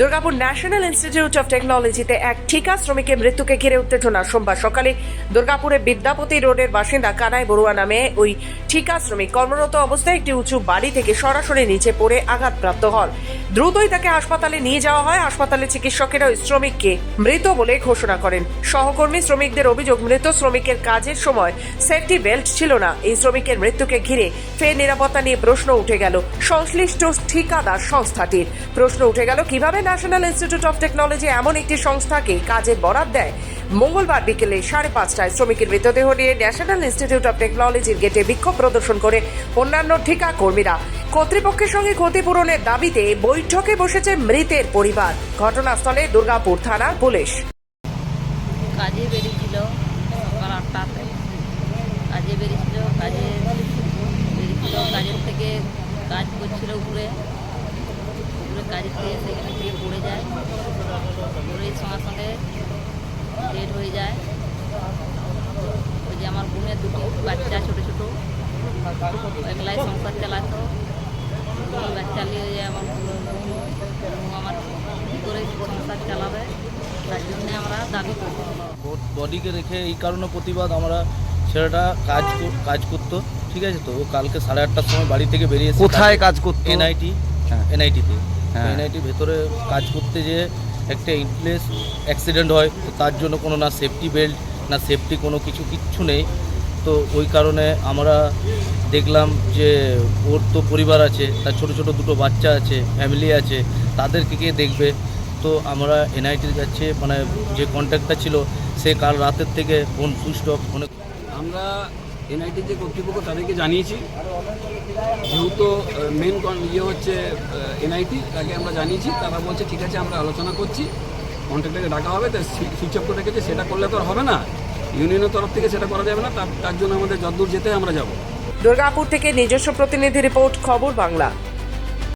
Durgapur national institute of টেকনোলজিতে এক ঠিকা শ্রমিকের মৃত্যুকে ঘিরে উত্তেজনা। সোমবার সকালে দুর্গাপুরে বিদ্যাপতি রোডের বাসিন্দা কানাই বড়ুয়া নামে ওই ঠিকা শ্রমিক কর্মরত অবস্থায় একটি উঁচু বাড়ি থেকে সরাসরি নিচে পড়ে আঘাতপ্রাপ্ত হন। দ্রুতই তাকে হাসপাতালে নিয়ে যাওয়া হয়। হাসপাতালে চিকিৎসকেরা ওই শ্রমিককে মৃত বলে ঘোষণা করেন। সহকর্মী শ্রমিকদের অভিযোগ, মৃত শ্রমিকের কাজের সময় সেফটি বেল্ট ছিল না। এই শ্রমিকের মৃত্যুকে ঘিরে ফের নিরাপত্তা নিয়ে প্রশ্ন উঠে গেল সংশ্লিষ্ট ঠিকাদার সংস্থাটির। প্রশ্ন উঠে গেল, কীভাবে ন্যাশনাল ইনস্টিটিউট অফ টেকনোলজি এমন একটি সংস্থাকে কাজে বরাদ দেয়। মঙ্গলবার বিকেলে সাড়ে পাঁচটায় শ্রমিকের মৃতদেহ নিয়ে ন্যাশনাল ইনস্টিটিউট অফ টেকনোলজির গেটে বিক্ষোভ প্রদর্শন করে অন্যান্য ঠিকা কর্মীরা। কর্তৃপক্ষের সঙ্গে ক্ষতিপূরণের দাবিতে বৈঠকে বসেছে মৃতের পরিবার। ঘটনাস্থলে দুর্গাপুর থানার পুলিশ। কাজে বেরিয়েছিল সকাল আটটাতে। কাজে বেরিয়েছিল কাজে বেরিয়েছিল, কাজের থেকে কাজ করছিল উপরে। উপরে কাজের থেকে সেখানে যায়। পড়ে সঙ্গে সঙ্গে ডেট হয়ে যায়। ওই যে আমার বোনের দুটি বাচ্চা ছোটো ছোটো। একলাই সংসার চালাতো। দুই বাচ্চা নিয়ে যে আমার আমার কী করে সংসার চালাবে? তার জন্য আমরা দাবি করব বডিকে রেখে এই কারণে প্রতিবাদ আমরা ছেলেটা কাজ কর- কাজ করতো। ঠিক আছে তো? ও কালকে সাড়ে আটটার সময় বাড়ি থেকে বেরিয়ে কোথায় কাজ করতো? এনআইটি হ্যাঁ। এনআইটিতে হ্যাঁ। এনআইটি ভেতরে কাজ করতে যে একটা ইনপ্লেস অ্যাক্সিডেন্ট হয় তো তার জন্য কোনো না সেফটি বেল্ট না সেফটি কোনো কিছু কিচ্ছু নেই তো ওই কারণে আমরা দেখলাম যে ওর তো পরিবার আছে তার ছোট ছোট দুটো বাচ্চা আছে ফ্যামিলি আছে তাদেরকে কে দেখবে তো আমরা এনআইটির কাছে মানে যে কন্ট্যাক্টটা ছিল সে কাল রাতের থেকে ফোন সুইচ অফ ফোনে আমরা এনআইটির যে কর্তৃপক্ষ তাদেরকে জানিয়েছি। যেহেতু মেন ইয়ে হচ্ছে এনআইটি তাকে আমরা জানিয়েছি। তারা বলছে, ঠিক আছে, আমরা আলোচনা করছি। কন্ট্রাক্টরকে ডাকা হবে তাই সুইচ অফ করে রেখেছে। সেটা করলে তো আর হবে না। ইউনিয়নের তরফ থেকে সেটা করা যাবে না। তার তার জন্য আমাদের যতদূর যেতে আমরা যাব। দুর্গাপুর থেকে নিজস্ব প্রতিনিধি রিপোর্ট, খবর বাংলা।